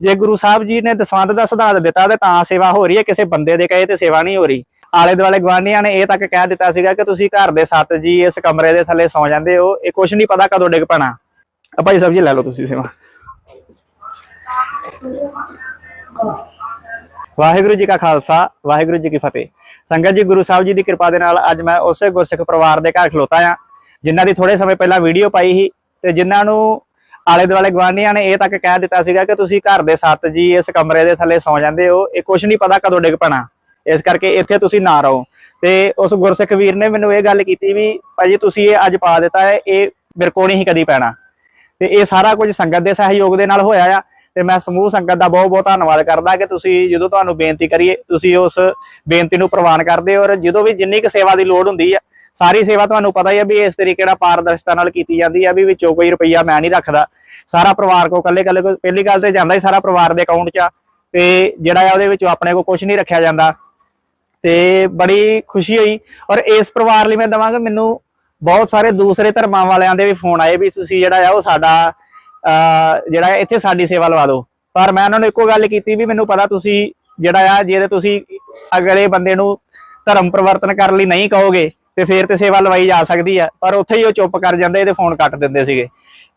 ਜੇ ਗੁਰੂ ਸਾਹਿਬ ਜੀ ਨੇ ਦਸਵੰਧ ਦਾ ਸਿਧਾਂਤ ਦਿੱਤਾ ਤੇ ਤਾਂ ਸੇਵਾ ਹੋ ਰਹੀ ਹੈ, ਕਿਸੇ ਬੰਦੇ ਦੇ ਕਹੇ ਤੇ ਸੇਵਾ ਨਹੀਂ ਹੋ ਰਹੀ। ਆਲੇ ਦੁਆਲੇ ਗਵਾਂਢੀਆਂ ਨੇ ਇਹ ਤੱਕ ਕਹਿ ਦਿੱਤਾ ਸੀਗਾ ਕਿ ਤੁਸੀਂ ਘਰ ਦੇ ਸੱਤ ਜੀ ਇਸ ਕਮਰੇ ਦੇ ਥੱਲੇ ਸੌ ਜਾਂਦੇ ਹੋ, ਇਹ ਕੁਝ ਨਹੀਂ ਪਤਾ ਕਦੋਂ ਡਿੱਗ ਪੈਣਾ। ਆ ਭਾਈ ਸਾਹਿਬ ਜੀ ਲੈ ਲਓ ਤੁਸੀਂ ਸੇਵਾ। ਵਾਹਿਗੁਰੂ ਜੀ ਕਾ ਖਾਲਸਾ, ਵਾਹਿਗੁਰੂ ਜੀ ਕੀ ਫਤਿਹ। ਸੰਗਤ ਜੀ, ਗੁਰੂ ਸਾਹਿਬ ਜੀ ਦੀ ਕਿਰਪਾ ਦੇ ਨਾਲ ਅੱਜ ਮੈਂ ਉਸੇ ਗੁਰਸਿੱਖ ਪਰਿਵਾਰ ਦੇ ਘਰ ਖਲੋਤਾ ਆ ਜਿਨ੍ਹਾਂ ਦੀ ਥੋੜੇ ਸਮੇਂ ਪਹਿਲਾਂ ਵੀਡੀਓ ਪਾਈ ਸੀ ਤੇ ਜਿਨ੍ਹਾਂ ਨੂੰ ਆਲੇ ਦੁਆਲੇ ਗਵਾਂਢੀਆਂ ਨੇ ਇਹ ਤੱਕ ਕਹਿ ਦਿੱਤਾ ਸੀਗਾ ਕਿ ਤੁਸੀਂ ਘਰ ਦੇ ਸੱਤ ਜੀ ਇਸ ਕਮਰੇ ਦੇ ਥੱਲੇ ਸੌ ਜਾਂਦੇ ਹੋ, ਇਹ ਕੁਝ ਨਹੀਂ ਪਤਾ ਕਦੋਂ ਡਿੱਗ ਪੈਣਾ। ਇਸ ਕਰਕੇ ਇੱਥੇ ਤੁਸੀਂ ਨਾ ਰਹੋ। ਤੇ ਉਸ ਗੁਰਸਿੱਖ ਵੀਰ ਨੇ ਮੈਨੂੰ ਇਹ ਗੱਲ ਕੀਤੀ ਵੀ ਭਾਜੀ ਤੁਸੀਂ ਇਹ ਅੱਜ ਪਾ ਦਿੱਤਾ ਹੈ, ਇਹ ਮੇਰੇ ਕੋਲ ਨਹੀਂ ਕਦੀ ਪੈਣਾ। ਤੇ ਇਹ ਸਾਰਾ ਕੁਝ ਸੰਗਤ ਦੇ ਸਹਿਯੋਗ ਦੇ ਨਾਲ ਹੋਇਆ ਆ। ਤੇ ਮੈਂ ਸਮੂਹ ਸੰਗਤ ਦਾ ਬਹੁਤ ਬਹੁਤ ਧੰਨਵਾਦ ਕਰਦਾ ਕਿ ਤੁਸੀਂ ਜਦੋਂ ਤੁਹਾਨੂੰ ਬੇਨਤੀ ਕਰੀਏ, ਤੁਸੀਂ ਉਸ ਬੇਨਤੀ ਨੂੰ ਪ੍ਰਵਾਨ ਕਰਦੇ ਹੋ ਔਰ ਜਦੋਂ ਵੀ ਜਿੰਨੀ ਕੁ ਸੇਵਾ ਦੀ ਲੋੜ ਹੁੰਦੀ ਆ ਸਾਰੀ ਸੇਵਾ ਤੁਹਾਨੂੰ ਪਤਾ ਹੀ ਆ ਵੀ ਇਸ ਤਰੀਕੇ ਨਾਲ ਪਾਰਦਰਸ਼ਤਾ ਨਾਲ ਕੀਤੀ ਜਾਂਦੀ ਆ ਵੀ ਵਿੱਚੋਂ ਕੋਈ ਰੁਪਈਆ ਮੈਂ ਨਹੀਂ ਰੱਖਦਾ। ਸਾਰਾ ਪਰਿਵਾਰ ਕੋ ਕੱਲੇ ਕੱਲੇ ਕੋ ਪਹਿਲੀ ਗੱਲ ਤੇ ਜਾਂਦਾ ਹੀ ਸਾਰਾ ਪਰਿਵਾਰ ਦੇ ਅਕਾਊਂਟ 'ਚ ਤੇ ਜਿਹੜਾ ਆ ਉਹਦੇ ਵਿੱਚੋਂ ਆਪਣੇ ਕੋ ਕੁਝ ਨਹੀਂ ਰੱਖਿਆ ਜਾਂਦਾ। ਤੇ ਬੜੀ ਖੁਸ਼ੀ ਹੋਈ ਔਰ ਇਸ ਪਰਿਵਾਰ ਲਈ ਮੈਂ ਦਵਾਂਗਾ ਮੈਨੂੰ ਬਹੁਤ ਸਾਰੇ ਦੂਸਰੇ ਧਰਮਾਂ ਵਾਲਿਆਂ ਦੇ ਵੀ ਫੋਨ ਆਏ ਵੀ ਤੁਸੀਂ ਜਿਹੜਾ ਆ ਉਹ ਸਾਡਾ ਅਹ ਜਿਹੜਾ ਇੱਥੇ ਸਾਡੀ ਸੇਵਾ ਲਵਾ ਦਿਓ। ਪਰ ਮੈਂ ਉਹਨਾਂ ਨੂੰ ਇੱਕੋ ਗੱਲ ਕੀਤੀ ਵੀ ਮੈਨੂੰ ਪਤਾ ਤੁਸੀਂ ਜਿਹੜਾ ਆ ਜੇ ਤੁਸੀਂ ਅਗਲੇ ਬੰਦੇ ਨੂੰ ਧਰਮ ਪਰਿਵਰਤਨ ਕਰਨ ਲਈ ਨਹੀਂ ਕਹੋਗੇ ਤੇ ਫੇਰ ਤੇ ਸੇਵਾ ਲਵਾਈ ਜਾ ਸਕਦੀ ਆ, ਪਰ ਉੱਥੇ ਹੀ ਉਹ ਚੁੱਪ ਕਰ ਜਾਂਦੇ ਤੇ ਫੋਨ ਕੱਟ ਦਿੰਦੇ ਸੀਗੇ।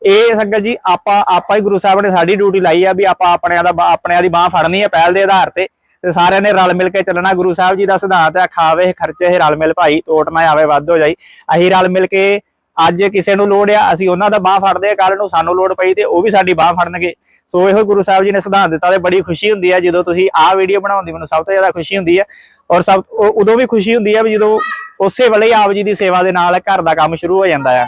ਇਹ ਸੰਗਤ ਜੀ, ਆਪਾਂ ਆਪਾਂ ਹੀ ਗੁਰੂ ਸਾਹਿਬ ਨੇ ਸਾਡੀ ਡਿਊਟੀ ਲਾਈ ਆ ਵੀ ਆਪਾਂ ਆਪਣਿਆਂ ਦਾ ਬਾ- ਆਪਣਿਆਂ ਦੀ ਬਾਹ ਫੜਨੀ ਆ ਪਹਿਲ ਦੇ ਆਧਾਰ ਤੇ ਤੇ ਸਾਰਿਆਂ ਨੇ ਰਲ ਮਿਲ ਕੇ ਚੱਲਣਾ। ਗੁਰੂ ਸਾਹਿਬ ਜੀ ਦਾ ਸਿਧਾਂਤ ਆ, ਖਾਵੇ, ਖਰਚੇ, ਇਹ ਰਲ ਮਿਲ ਭਾਈ ਟੋਟ ਨਾ ਆਵੇ, ਵੱਧ ਹੋ ਜਾਈ। ਅਸੀਂ ਰਲ ਮਿਲ ਕੇ ਅੱਜ ਕਿਸੇ ਨੂੰ ਲੋੜ ਆ, ਅਸੀਂ ਉਹਨਾਂ ਦਾ ਬਾਹ ਫੜਦੇ ਆ ਕੱਲ ਨੂੰ ਸਾਨੂੰ ਲੋੜ ਪਈ ਤੇ ਉਹ ਵੀ ਸਾਡੀ ਬਾਹ ਫੜਨਗੇ। ਸੋ ਇਹੋ ਗੁਰੂ ਸਾਹਿਬ ਜੀ ਨੇ ਸਿਧਾਂਤ ਦਿੱਤਾ ਤੇ ਬੜੀ ਖੁਸ਼ੀ ਹੁੰਦੀ ਹੈ ਜਦੋਂ ਤੁਸੀਂ ਆਹ ਵੀਡੀਓ ਬਣਾਉਣ ਦੀ ਮੈਨੂੰ ਸਭ ਤੋਂ ਜ਼ਿਆਦਾ ਖੁਸ਼ੀ ਹੁੰਦੀ ਹੈ ਔਰ ਸਭ ਉਦੋਂ ਵੀ ਖੁਸ਼ੀ ਹੁੰਦੀ ਹੈ ਵੀ ਜਦੋਂ ਉਸੇ ਵੇਲੇ ਆਪ ਜੀ ਦੀ ਸੇਵਾ ਦੇ ਨਾਲ ਘਰ ਦਾ ਕੰਮ ਸ਼ੁਰੂ ਹੋ ਜਾਂਦਾ ਹੈ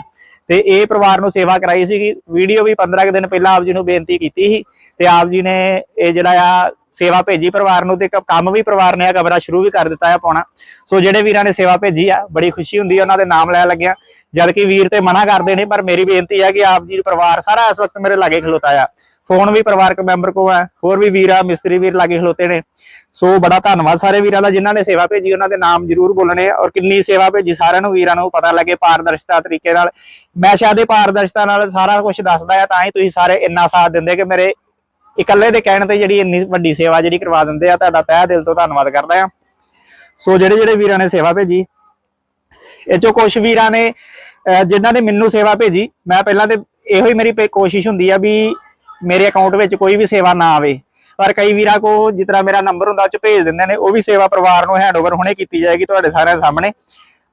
ਤੇ ਇਹ ਪਰਿਵਾਰ ਨੂੰ ਸੇਵਾ ਕਰਾਈ ਸੀਗੀ। ਵੀਡੀਓ ਵੀ 15 ਦਿਨ ਪਹਿਲਾਂ ਆਪ ਜੀ ਨੂੰ ਬੇਨਤੀ ਕੀਤੀ ਸੀ ਤੇ ਆਪ ਜੀ ਨੇ ਇਹ ਜਿਹੜਾ ਆ ਸੇਵਾ ਭੇਜੀ ਪਰਿਵਾਰ ਨੂੰ ਤੇ ਕੰਮ ਵੀ ਪਰਿਵਾਰ ਨੇ ਆ ਕਮਰਾ ਸ਼ੁਰੂ ਵੀ ਕਰ ਦਿੱਤਾ ਆ ਪਾਉਣਾ। ਸੋ ਜਿਹੜੇ ਵੀਰਾਂ ਨੇ ਸੇਵਾ ਭੇਜੀ ਆ, ਬੜੀ ਖੁਸ਼ੀ ਹੁੰਦੀ ਹੈ ਉਹਨਾਂ ਦੇ ਨਾਮ ਲੈ ਲੱਗਿਆ। ਜਦ ਕਿ ਵੀਰ ਤੇ ਮਨਾ ਕਰਦੇ ਨੇ, ਪਰ ਮੇਰੀ ਬੇਨਤੀ ਹੈ ਕਿ ਆਪ ਜੀ ਪਰਿਵਾਰ ਸਾਰਾ ਇਸ ਵਕਤ ਮੇਰੇ ਲਾਗੇ ਖਲੋਤਾ ਆ। ਫੋਨ ਵੀ ਪਰਿਵਾਰਕ ਮੈਂਬਰ ਕੋ ਹੈ, ਹੋਰ ਵੀ ਵੀਰ, ਮਿਸਤਰੀ ਵੀਰ ਲਾਗੇ ਖਲੋਤੇ ਨੇ। ਸੋ ਬੜਾ ਧੰਨਵਾਦ ਸਾਰੇ ਵੀਰਾਂ ਦਾ ਜਿਨ੍ਹਾਂ ਨੇ ਸੇਵਾ ਭੇਜੀ, ਉਹਨਾਂ ਦੇ ਨਾਮ ਜ਼ਰੂਰ ਬੋਲਣੇ ਔਰ ਕਿੰਨੀ ਸੇਵਾ ਭੇਜੀ ਸਾਰਿਆਂ ਨੂੰ, ਵੀਰਾਂ ਨੂੰ ਪਤਾ ਲੱਗੇ ਪਾਰਦਰਸ਼ਤਾ ਤਰੀਕੇ ਨਾਲ। ਮੈਂ ਸ਼ਾਇਦ ਇਹ ਪਾਰਦਰਸ਼ਤਾ ਨਾਲ ਸਾਰਾ ਕੁਝ ਦੱਸਦਾ ਆ, ਤਾਂ ਹੀ ਤੁਸੀਂ ਸਾਰੇ ਇੰਨਾ ਸਾਥ ਦਿੰਦੇ ਕਿ ਮੇਰੇ ਇਕੱਲੇ ਦੇ ਕਹਿਣ ਤੇ ਜਿਹੜੀ ਇੰਨੀ ਵੱਡੀ ਸੇਵਾ ਜਿਹੜੀ ਕਰਵਾ ਦਿੰਦੇ ਆ, ਤੁਹਾਡਾ ਤਹਿ ਦਿਲ ਤੋਂ ਧੰਨਵਾਦ ਕਰਦਾ ਆ। ਸੋ ਜਿਹੜੇ ਜਿਹੜੇ ਵੀਰਾਂ ਨੇ ਸੇਵਾ ਭੇਜੀ, ਇਹ ਚੋਂ ਕੁਝ ਵੀਰਾਂ ਨੇ, ਅਹ ਜਿਨ੍ਹਾਂ ਨੇ ਮੈਨੂੰ ਸੇਵਾ ਭੇਜੀ, ਮੈਂ ਪਹਿਲਾਂ ਤੇ ਇਹੋ ਹੀ ਮੇਰੀ ਕੋਸ਼ਿਸ਼ ਹੁੰਦੀ ਆ ਵੀ ਮੇਰੇ ਅਕਾਊਂਟ ਵਿੱਚ ਕੋਈ ਵੀ ਸੇਵਾ ਨਾ ਆਵੇ। ਪਰ ਕਈ ਵੀਰਾਂ ਕੋ ਜਿਸ ਤਰ੍ਹਾਂ ਮੇਰਾ ਨੰਬਰ ਹੁੰਦਾ, ਉਹ ਚ ਭੇਜ ਦਿੰਦੇ ਨੇ, ਉਹ ਵੀ ਸੇਵਾ ਪਰਿਵਾਰ ਨੂੰ ਹੈਂਡਓਵਰ ਹੁਣੇ ਕੀਤੀ ਜਾਏਗੀ ਤੁਹਾਡੇ ਸਾਰਿਆਂ ਸਾਹਮਣੇ।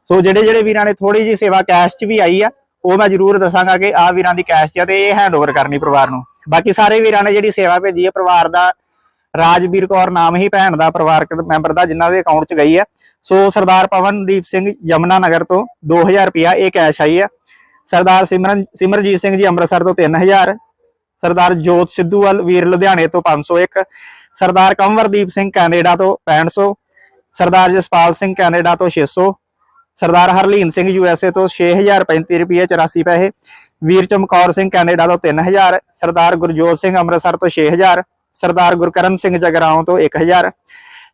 ਸੋ ਜਿਹੜੇ ਜਿਹੜੇ ਵੀਰਾਂ ਨੇ ਥੋੜੀ ਜੀ ਸੇਵਾ ਕੈਸ਼ 'ਚ ਵੀ ਆਈ ਆ, ਉਹ ਮੈਂ ਜ਼ਰੂਰ ਦੱਸਾਂਗਾ ਕਿ ਆਹ ਵੀਰਾਂ ਦੀ ਕੈਸ਼ 'ਚ ਆ ਤੇ ਇਹ ਹੈਂਡਓਵਰ ਕਰਨੀ ਪਰਿਵਾਰ ਨੂੰ। ਬਾਕੀ ਸਾਰੇ ਵੀਰਾਂ ਨੇ ਜਿਹੜੀ ਸੇਵਾ ਭੇਜੀ ਹੈ ਪਰਿਵਾਰ ਦਾ ਰਾਜਵੀਰ ਕੌਰ ਨਾਮ ਹੀ ਭੈਣ ਦਾ ਪਰਿਵਾਰਕ ਮੈਂਬਰ ਦਾ, ਜਿਨ੍ਹਾਂ ਦੇ ਅਕਾਊਂਟ 'ਚ ਗਈ ਹੈ ਸੋ ਸਰਦਾਰ ਪਵਨਦੀਪ ਸਿੰਘ ਯਮਨਾ ਨਗਰ ਤੋਂ 2000 ਰੁਪਿਆ ਇਹ ਕੈਸ਼ ਆਈ ਹੈ ਸਰਦਾਰ ਸਿਮਰਨ ਸਿਮਰਜੀਤ ਸਿੰਘ ਜੀ ਅੰਮ੍ਰਿਤਸਰ ਤੋਂ 3000 ਸਰਦਾਰ ਜੋਤ ਸਿੱਧੂਵਾਲ ਵੀਰ ਲੁਧਿਆਣੇ ਤੋਂ 501 ਸਰਦਾਰ ਕੰਵਰਦੀਪ ਸਿੰਘ ਕੈਨੇਡਾ ਤੋਂ 6500 ਸਰਦਾਰ ਜਸਪਾਲ ਸਿੰਘ ਕੈਨੇਡਾ ਤੋਂ 600 ਸਰਦਾਰ ਹਰਲੀਨ ਸਿੰਘ ਯੂਐਸਏ ਤੋਂ 6035 ਰੁਪਏ 84 ਪੈਸੇ, ਵੀਰ ਚਮਕੌਰ ਸਿੰਘ ਕੈਨੇਡਾ ਤੋਂ 3000 ਸਰਦਾਰ ਗੁਰਜੋਤ ਸਿੰਘ ਅੰਮ੍ਰਿਤਸਰ ਤੋਂ 6000 ਸਰਦਾਰ ਗੁਰਕਰਨ ਸਿੰਘ ਜਗਰਾਉਂ ਤੋਂ 1000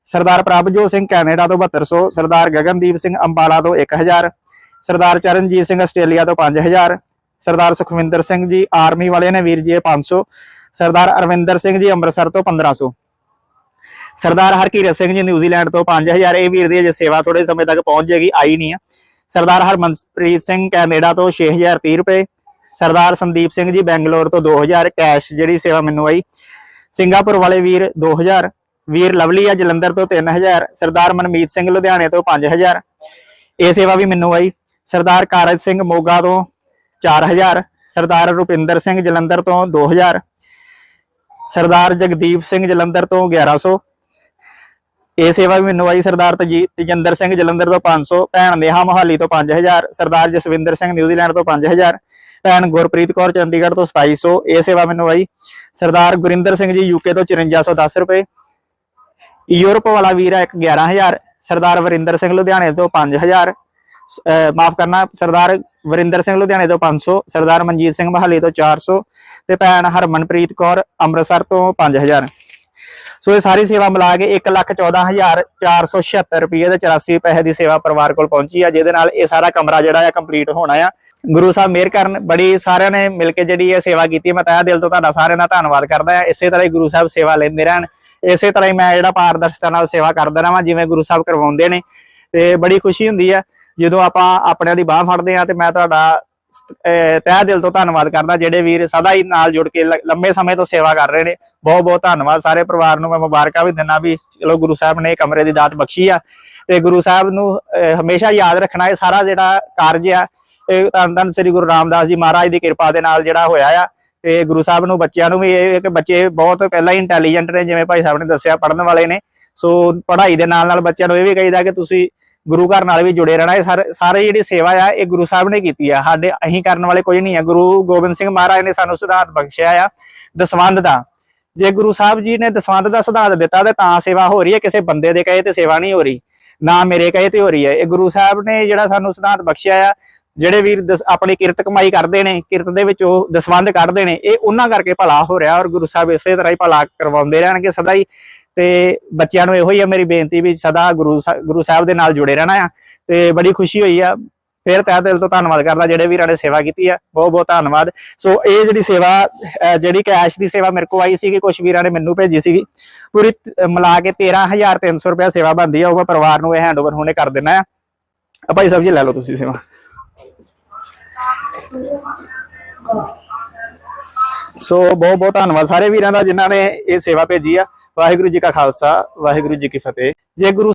ਸਰਦਾਰ ਪ੍ਰਭਜੋਤ ਸਿੰਘ ਕੈਨੇਡਾ ਤੋਂ 7200 ਸਰਦਾਰ ਗਗਨਦੀਪ ਸਿੰਘ ਅੰਬਾਲਾ ਤੋਂ 1000 ਸਰਦਾਰ ਚਰਨਜੀਤ ਸਿੰਘ ਆਸਟ੍ਰੇਲੀਆ ਤੋਂ 5000 ਸਰਦਾਰ ਸੁਖਵਿੰਦਰ ਸਿੰਘ ਜੀ, ਆਰਮੀ ਵਾਲੇ ਨੇ ਵੀਰ ਜੀ ਇਹ 500 ਸਰਦਾਰ ਅਰਵਿੰਦਰ ਸਿੰਘ ਜੀ ਅੰਮ੍ਰਿਤਸਰ ਤੋਂ 1500 ਸਰਦਾਰ ਹਰਕੀਰਤ ਸਿੰਘ ਜੀ ਨਿਊਜ਼ੀਲੈਂਡ ਤੋਂ 5000 ਇਹ ਵੀਰ ਦੀ ਅਜੇ ਸੇਵਾ ਥੋੜੇ ਸਮੇਂ ਤੱਕ ਪਹੁੰਚ ਜਾਏਗੀ ਆਈ ਨਹੀਂ ਆ। ਸਰਦਾਰ ਹਰਮਨਪ੍ਰੀਤ ਸਿੰਘ ਕੈਨੇਡਾ ਤੋਂ 6030 ਰੁਪਏ। ਸਰਦਾਰ ਸੰਦੀਪ ਸਿੰਘ ਜੀ ਬੈਂਗਲੌਰ ਤੋਂ 2000 ਕੈਸ਼ ਜਿਹੜੀ ਸੇਵਾ ਮੈਨੂੰ ਆਈ। ਸਿੰਗਾਪੁਰ ਵਾਲੇ ਵੀਰ 2000 ਵੀਰ ਲਵਲੀ ਆ ਜਲੰਧਰ ਤੋਂ 3000 ਸਰਦਾਰ ਮਨਮੀਤ ਸਿੰਘ ਲੁਧਿਆਣੇ ਤੋਂ 5000 ਇਹ ਸੇਵਾ ਵੀ ਮੈਨੂੰ ਆਈ। ਸਰਦਾਰ ਕਾਰਜ ਸਿੰਘ ਮੋਗਾ ਤੋਂ 4000 ਸਰਦਾਰ ਰੁਪਿੰਦਰ ਸਿੰਘ ਜਲੰਧਰ ਤੋਂ 2000 ਸਰਦਾਰ ਜਗਦੀਪ ਸਿੰਘ ਜਲੰਧਰ ਤੋਂ 1100 ਇਹ ਸੇਵਾ ਵੀ ਮੈਨੂੰ ਆਈ ਸਰਦਾਰ ਤਜੀ- ਤਜਿੰਦਰ ਸਿੰਘ ਜਲੰਧਰ ਤੋਂ 500 ਭੈਣ ਨੇਹਾ ਮੋਹਾਲੀ ਤੋਂ 5000 ਸਰਦਾਰ ਜਸਵਿੰਦਰ ਸਿੰਘ ਨਿਊਜ਼ੀਲੈਂਡ ਤੋਂ 5000 ਭੈਣ ਗੁਰਪ੍ਰੀਤ ਕੌਰ ਚੰਡੀਗੜ੍ਹ ਤੋਂ 2700 ਇਹ ਸੇਵਾ ਮੈਨੂੰ ਆਈ ਸਰਦਾਰ ਗੁਰਿੰਦਰ ਸਿੰਘ ਜੀ ਯੂਕੇ ਤੋਂ 5410 ਰੁਪਏ ਯੂਰਪ ਵਾਲਾ ਵੀਰ ਹੈ ਇੱਕ 11000 ਸਰਦਾਰ ਵਰਿੰਦਰ ਸਿੰਘ ਲੁਧਿਆਣੇ ਤੋਂ 5000 ਮਾਫ ਕਰਨਾ ਸਰਦਾਰ ਵਰਿੰਦਰ ਸਿੰਘ ਲੁਧਿਆਣੇ ਤੋਂ 500 ਸਰਦਾਰ ਮਨਜੀਤ ਸਿੰਘ ਮਹਾਲੀ ਤੋਂ 400 ਤੇ ਭੈਣ ਹਰਮਨਪ੍ਰੀਤ ਕੌਰ ਅੰਮ੍ਰਿਤਸਰ ਤੋਂ 5000 ਸੋ ਇਹ ਸਾਰੀ ਸੇਵਾ ਮਿਲਾ ਕੇ 114476 ਰੁਪਏ ਤੇ 84 ਪੈਸੇ ਦੀ ਸੇਵਾ ਪਰਿਵਾਰ ਕੋਲ ਪਹੁੰਚੀ ਆ ਜਿਹਦੇ ਨਾਲ ਇਹ ਸਾਰਾ ਕਮਰਾ ਜਿਹੜਾ ਆ ਕੰਪਲੀਟ ਹੋਣਾ ਆ ਗੁਰੂ ਸਾਹਿਬ ਮਿਹਰ ਕਰਨ ਬੜੀ ਸਾਰਿਆਂ ਨੇ ਮਿਲ ਕੇ ਜਿਹੜੀ ਇਹ ਸੇਵਾ ਕੀਤੀ ਮੈਂ ਤਹਿ ਦਿਲ ਤੋਂ ਤੁਹਾਡਾ ਸਾਰਿਆਂ ਦਾ ਧੰਨਵਾਦ ਕਰਦਾ ਆ ਇਸੇ ਤਰ੍ਹਾਂ ਹੀ ਗੁਰੂ ਸਾਹਿਬ ਸੇਵਾ ਲੈਂਦੇ ਰਹਿਣ ਇਸੇ ਤਰ੍ਹਾਂ ਹੀ ਮੈਂ ਜਿਹੜਾ ਪਾਰਦਰਸ਼ਤਾ ਨਾਲ ਸੇਵਾ ਕਰਦਾ ਰਹਾਂ ਜਿਵੇਂ ਗੁਰੂ ਸਾਹਿਬ ਕਰਵਾਉਂਦੇ ਨੇ ਤੇ ਬੜੀ ਖੁਸ਼ੀ ਹੁੰਦੀ ਆ ਜਦੋਂ ਆਪਾਂ ਆਪਣਿਆਂ ਦੀ ਬਾਹ ਫੜਦੇ ਆ ਤੇ ਮੈਂ ਤੁਹਾਡਾ ਤਹਿ ਦਿਲ ਤੋਂ ਧੰਨਵਾਦ ਕਰਦਾ, ਜਿਹੜੇ ਵੀਰ ਸਦਾ ਹੀ ਨਾਲ ਜੁੜ ਕੇ ਲੰਮੇ ਸਮੇਂ ਤੋਂ ਸੇਵਾ ਕਰ ਰਹੇ ਨੇ। ਬਹੁਤ ਬਹੁਤ ਧੰਨਵਾਦ ਸਾਰੇ ਪਰਿਵਾਰ ਨੂੰ, ਮੈਂ ਮੁਬਾਰਕਾਂ ਵੀ ਦਿੰਦਾ ਵੀ ਚਲੋ ਗੁਰੂ ਸਾਹਿਬ ਨੇ ਕਮਰੇ ਦੀ ਦਾਤ ਬਖਸ਼ੀ ਆ ਤੇ ਗੁਰੂ ਸਾਹਿਬ ਨੂੰ ਹਮੇਸ਼ਾ ਯਾਦ ਰੱਖਣਾ ਇਹ ਸਾਰਾ ਜਿਹੜਾ ਕਾਰਜ ਆ। ਇਹ ਧੰਨ ਧੰਨ ਸ੍ਰੀ ਗੁਰੂ ਰਾਮਦਾਸ ਜੀ ਮਹਾਰਾਜ ਦੀ ਕਿਰਪਾ ਦੇ ਨਾਲ ਜਿਹੜਾ ਹੋਇਆ ਆ ਤੇ ਗੁਰੂ ਸਾਹਿਬ ਨੂੰ, ਬੱਚਿਆਂ ਨੂੰ ਵੀ ਇਹ ਕਿ ਬੱਚੇ ਬਹੁਤ ਪਹਿਲਾਂ ਹੀ ਇੰਟੈਲੀਜੈਂਟ ਨੇ, ਜਿਵੇਂ ਭਾਈ ਸਾਹਿਬ ਨੇ ਦੱਸਿਆ, ਪੜ੍ਹਨ ਵਾਲੇ ਨੇ। ਸੋ ਪੜ੍ਹਾਈ ਦੇ ਨਾਲ ਨਾਲ ਬੱਚਿਆਂ ਨੂੰ ਇਹ ਵੀ ਕਹੀਦਾ ਕਿ ਤੁਸੀਂ ਗੁਰੂ ਘਰ ਨਾਲ ਵੀ ਜੁੜੇ ਰਹਿਣਾ, ਇਹ ਸਾਰੇ ਜਿਹੜੀ ਸੇਵਾ ਆ, ਇਹ ਗੁਰੂ ਸਾਹਿਬ ਨੇ ਕੀਤੀ ਆ। ਸਾਡੇ, ਅਸੀਂ ਕਰਨ ਵਾਲੇ ਕੋਈ ਨਹੀਂ ਆ। ਗੁਰੂ ਗੋਬਿੰਦ ਸਿੰਘ ਮਹਾਰਾਜ ਨੇ ਸਾਨੂੰ ਸਿਧਾਂਤ ਬਖਸ਼ਿਆ ਆ, ਦਸਵੰਧ ਦਾ। ਜੇ ਗੁਰੂ ਸਾਹਿਬ ਜੀ ਨੇ ਦਸਵੰਧ ਦਾ ਸਿਧਾਂਤ ਦਿੱਤਾ, ਤੇ ਤਾਂ ਸੇਵਾ ਹੋ ਰਹੀ ਹੈ। ਕਿਸੇ ਬੰਦੇ ਦੇ ਕਹੇ ਤੇ ਸੇਵਾ ਨਹੀਂ ਹੋ ਰਹੀ। ਨਾ ਮੇਰੇ ਕਹੇ ਤੇ ਹੋ ਰਹੀ ਹੈ। ਇਹ ਗੁਰੂ ਸਾਹਿਬ ਨੇ ਜਿਹੜਾ ਸਾਨੂੰ ਸਿਧਾਂਤ ਬਖਸ਼ਿਆ ਆ ਜਿਹੜੇ ਵੀਰ ਆਪਣੀ ਕਿਰਤ ਕਮਾਈ ਕਰਦੇ ਨੇ, ਕਿਰਤ ਦੇ ਵਿੱਚ ਉਹ ਦਸਵੰਧ ਕੱਢਦੇ ਨੇ, ਇਹ ਉਹਨਾਂ ਕਰਕੇ ਭਲਾ ਹੋ ਰਿਹਾ ਔਰ ਗੁਰੂ ਸਾਹਿਬ ਇਸੇ ਤਰ੍ਹਾਂ ਹੀ ਭਲਾ ਕਰਵਾਉਂਦੇ ਰਹਿਣਗੇ ਸਦਾ ਹੀ। ਤੇ ਬੱਚਿਆਂ ਨੂੰ ਇਹੋ ਹੀ ਆ ਮੇਰੀ ਬੇਨਤੀ ਵੀ ਸਦਾ ਗੁਰੂ ਗੁਰੂ ਸਾਹਿਬ ਦੇ ਨਾਲ ਜੁੜੇ ਰਹਿਣਾ ਆ ਤੇ ਬੜੀ ਖੁਸ਼ੀ ਹੋਈ ਆ। ਫਿਰ ਤਹਿ ਦਿਲ ਤੋਂ ਧੰਨਵਾਦ ਕਰਦਾ ਜਿਹੜੇ ਵੀਰਾਂ ਨੇ ਸੇਵਾ ਕੀਤੀ ਆ। ਬਹੁਤ ਬਹੁਤ ਧੰਨਵਾਦ। ਸੋ ਇਹ ਜਿਹੜੀ ਸੇਵਾ ਜਿਹੜੀ ਕੈਸ਼ ਦੀ ਸੇਵਾ ਮੇਰੇ ਕੋਲ ਆਈ ਸੀਗੀ ਕੁਝ ਵੀਰਾਂ ਨੇ ਮੈਨੂੰ ਭੇਜੀ ਸੀਗੀ। ਪੂਰੀ ਮਿਲਾ ਕੇ 13300 ਰੁਪਏ ਸੇਵਾ ਬਣਦੀ ਆ, ਉਹ ਮੈਂ ਪਰਿਵਾਰ ਨੂੰ ਇਹ ਹੈਂਡਓਵਰ ਹੁਣੇ ਕਰ ਦੇਣਾ ਆ। ਆ ਭਾਈ ਸਾਹਿਬ ਜੀ ਲੈ ਲਓ ਤੁਸੀਂ ਸੇਵਾ। ਸੋ ਬਹੁਤ ਬਹੁਤ ਧੰਨਵਾਦ ਸਾਰੇ ਵੀਰਾਂ ਦਾ ਜਿਨ੍ਹਾਂ ਨੇ ਇਹ ਸੇਵਾ ਭੇਜੀ ਆ। ਵਾਹਿਗੁਰੂ ਜੀ ਕਾ ਖਾਲਸਾ, ਵਾਹਿਗੁਰੂ ਜੀ ਕੀ ਫਤਿਹ। ਜੇ ਗੁਰੂ